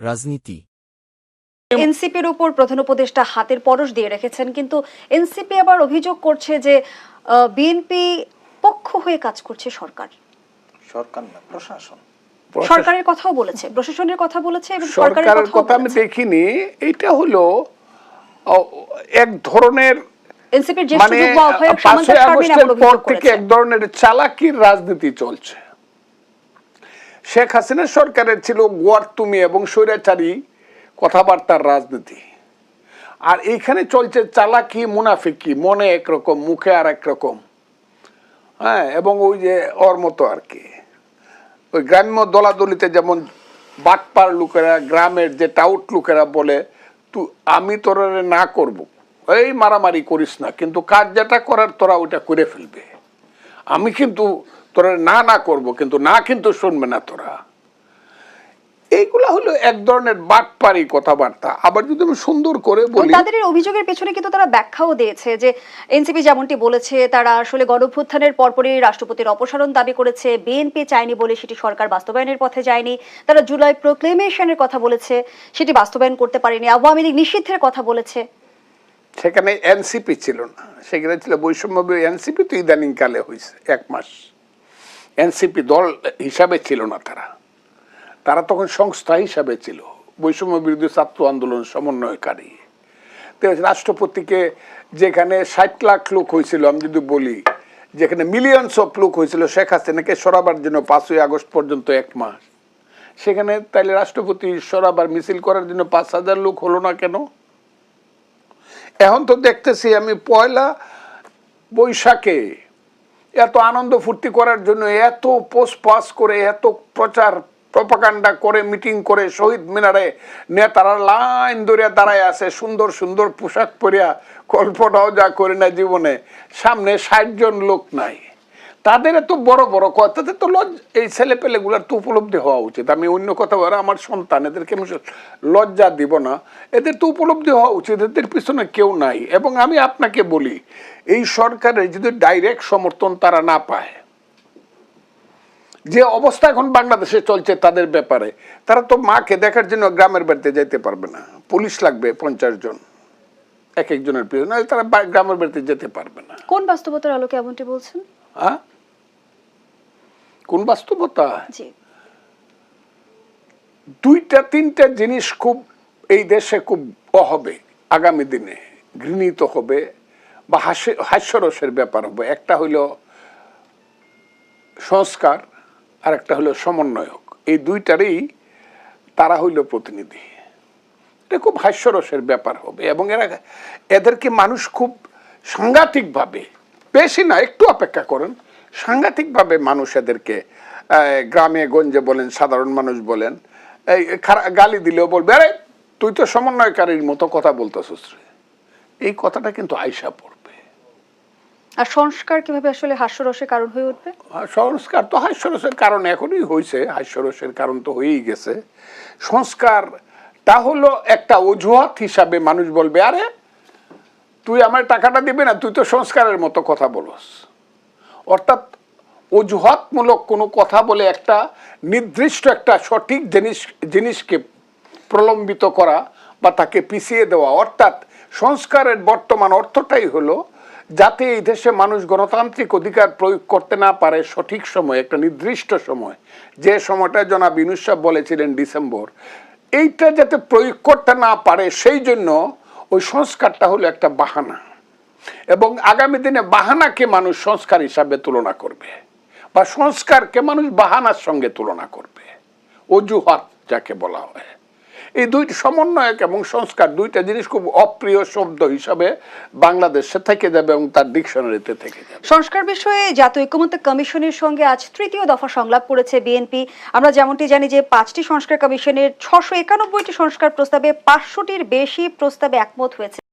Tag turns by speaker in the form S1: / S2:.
S1: রাজনীতি।
S2: এনসিপির উপর প্রধান উপদেষ্টা হাতের পরশ দিয়ে রেখেছেন কিন্তু এনসিপি আবার অভিযোগ করছে যে বিএনপি পক্ষ হয়ে কাজ করছে সরকার।
S3: সরকার না প্রশাসন।
S2: সরকারের কথাও বলেছে প্রশাসনের কথা বলেছে এবং সরকারের
S4: কথা আমি দেখিনি এটা হলো এক ধরনের
S2: এনসিপির জ্যেষ্ঠ
S4: মানে
S2: যুগ্ম আহ্বায়ক সামান্তা
S4: পাঁচই
S2: শারমিন
S4: আগস্টের
S2: এমন
S4: পর থেকে এক ধরনের চালাকির রাজনীতি চলছে। শেখ হাসিনা সরকারের ছিল গোয়ার্তুমি এবং স্বৈরাচারী কথাবার্তার রাজনীতি। আর এইখানে চলছে চালাকি, মুনাফিকি, মনে একরকম মুখে আর একরকম হ্যাঁ এবং ওই যে ওর মতো আর কি। ওই গ্রাম্য দলাদলিতে যেমন বাটপার লোকেরা, গ্রামের যে টাউট লোকেরা বলে, তু, আমি তোরা না করব। এই মারামারি করিস না, কিন্তু কাজ যেটা করার তোরা ওইটা করে ফেলবে। আমি কিন্তু তোরা না না করব কিন্তু না কিন্তু শুনবে না তোরা। এইগুলা হলো এক ধরনের বাটপারি কথাবার্তা। আবার যদি আমি সুন্দর করে বলি
S2: তাদের অভিযোগের পেছনে কিন্তু তারা ব্যাখ্যাও দিয়েছে যে এনসিপি যেমনটি বলেছে তারা আসলে গণভ্যুত্থানের পরপরই রাষ্ট্রপতির অপসারণ দাবি করেছে। বিএনপি চায়নি বলে সেটি সরকার বাস্তবায়নের পথে যায়নি। তারা জুলাই প্রোক্লেমেশনের কথা বলেছে সেটি বাস্তবায়ন করতে পারেনি। আওয়ামী লীগ নিষিদ্ধের কথা বলেছে।
S4: সেখানে এনসিপি ছিল না। সেখানে ছিল বৈষম্য এনসিপি তো ইদানিং কালে হয়েছে এক মাস। এনসিপি দল হিসাবে ছিল না তারা। তারা তখন সংস্থা হিসাবে ছিল, বৈষম্য বিরোধী ছাত্র আন্দোলন সমন্বয়কারী। তো রাষ্ট্রপতিকে যেখানে ষাট লাখ লোক হয়েছিল, আমি যদি বলি, যেখানে মিলিয়নস অফ লোক হয়েছিল, শেখ হাসিনাকে সরাবার জন্য পাঁচই আগস্ট পর্যন্ত এক মাস। সেখানে তাইলে রাষ্ট্রপতি সরাবার মিছিল করার জন্য পাঁচ হাজার লোক হলো না কেন? এখন তো দেখতেছি আমি পয়লা বৈশাখে এত আনন্দ ফুর্তি করার জন্য এত পোস্ট পাস করে, এত প্রচার প্রপাকাণ্ডা করে, মিটিং করে, শহীদ মিনারে নেতারা লাইন ধরিয়া দাঁড়ায় আছে, সুন্দর সুন্দর পোশাক পরিয়া, কল্পনাও যা করি না জীবনে। সামনে ষাট জন লোক নাই। তাদের এত বড় বড় কথা। তাদের তো লজ এই ছেলে পেলেগুলার তো উপলব্ধি হওয়া উচিত। আমি অন্য কথা বলে আমার সন্তান এদেরকে আমি লজ্জা দিব না। এদের তো উপলব্ধি হওয়া উচিত এদের পিছনে কেউ নাই। এবং আমি আপনাকে বলি এই সরকারের যদি ডাইরেক্ট সমর্থন তারা না পায় যে অবস্থা এখন বাংলাদেশে চলছে তাদের ব্যাপারে তারা তো মাকে দেখার জন্য গ্রামের বাড়িতে যেতে পারবে না। পুলিশ লাগবে পঞ্চাশ জন এক একজনের পিছনে তারা গ্রামের বাড়িতে যেতে পারবে না।
S2: কোন বাস্তবতার আলোকে এমনটি বলছেন?
S4: হ্যাঁ? কোন বাস্তবতা? দুইটা তিনটা জিনিস খুব এই দেশে খুব হবে আগামী দিনে ঘৃণিত হবে বা হাস্য হাস্যরসের ব্যাপার হবে। একটা হইল সংস্কার আর একটা হলো সমন্বয়ক। এই দুইটারই তারা হইল প্রতিনিধি। এটা খুব হাস্যরসের ব্যাপার হবে এবং এরা এদেরকে মানুষ খুব সাংঘাতিকভাবে বেশি না একটু অপেক্ষা করেন সাংঘাতিকভাবে মানুষ এদেরকে গ্রামে গঞ্জে বলেন সাধারণ মানুষ বলেন এই গালি দিলেও বলবে আরে তুই তো সমন্বয়কারীর মতো কথা বলতেছিস এই কথাটা কিন্তু আয়সা পড়বে।
S2: আর সংস্কার কীভাবে আসলে হাস্যরসের কারণ হয়ে উঠবে?
S4: সংস্কার তো হাস্যরসের কারণ এখনই হয়েছে হাস্যরসের কারণ তো হয়েই গেছে। সংস্কারটা হলো একটা অজুহাত হিসাবে মানুষ বলবে আরে তুই আমার টাকাটা দিবি না তুই তো সংস্কারের মতো কথা বলস। অর্থাৎ অজুহাতমূলক কোনো কথা বলে একটা নির্দিষ্ট একটা সঠিক জিনিস, জিনিসকে প্রলম্বিত করা বা তাকে পিছিয়ে দেওয়া। অর্থাৎ সংস্কারের বর্তমান অর্থটাই হলো যাতে এই দেশে মানুষ গণতান্ত্রিক অধিকার প্রয়োগ করতে না পারে সঠিক সময়, একটা নির্দিষ্ট সময়। যে সময়টা জনাব সাহেব বলেছিলেন ডিসেম্বর, এইটা যাতে প্রয়োগ করতে না পারে, সেই জন্য ওই সংস্কারটা হলো একটা বাহানা। এবং আগামী দিনে বাহানাকে মানুষ সংস্কার হিসাবে তুলনা করবে বা সংস্কারকে মানুষ বাহানার সঙ্গে তুলনা করবে। অজুহাত যাকে বলা হয়। এই দুইটি সমন্বয়ক এবং সংস্কার দুইটা জিনিস খুব অপ্রিয় শব্দ হিসাবে বাংলাদেশে থেকে যাবে এবং তার ডিকশনারিতে থেকে যাবে।
S2: সংস্কার বিষয়ে জাতীয় ঐক্যমত্য কমিশনের সঙ্গে আজ তৃতীয় দফা সংলাপ করেছে বিএনপি। আমরা যেমনটি জানি যে পাঁচটি সংস্কার কমিশনের ছশো একানব্বইটি সংস্কার প্রস্তাবে পাঁচশোটির বেশি প্রস্তাবে একমত হয়েছে।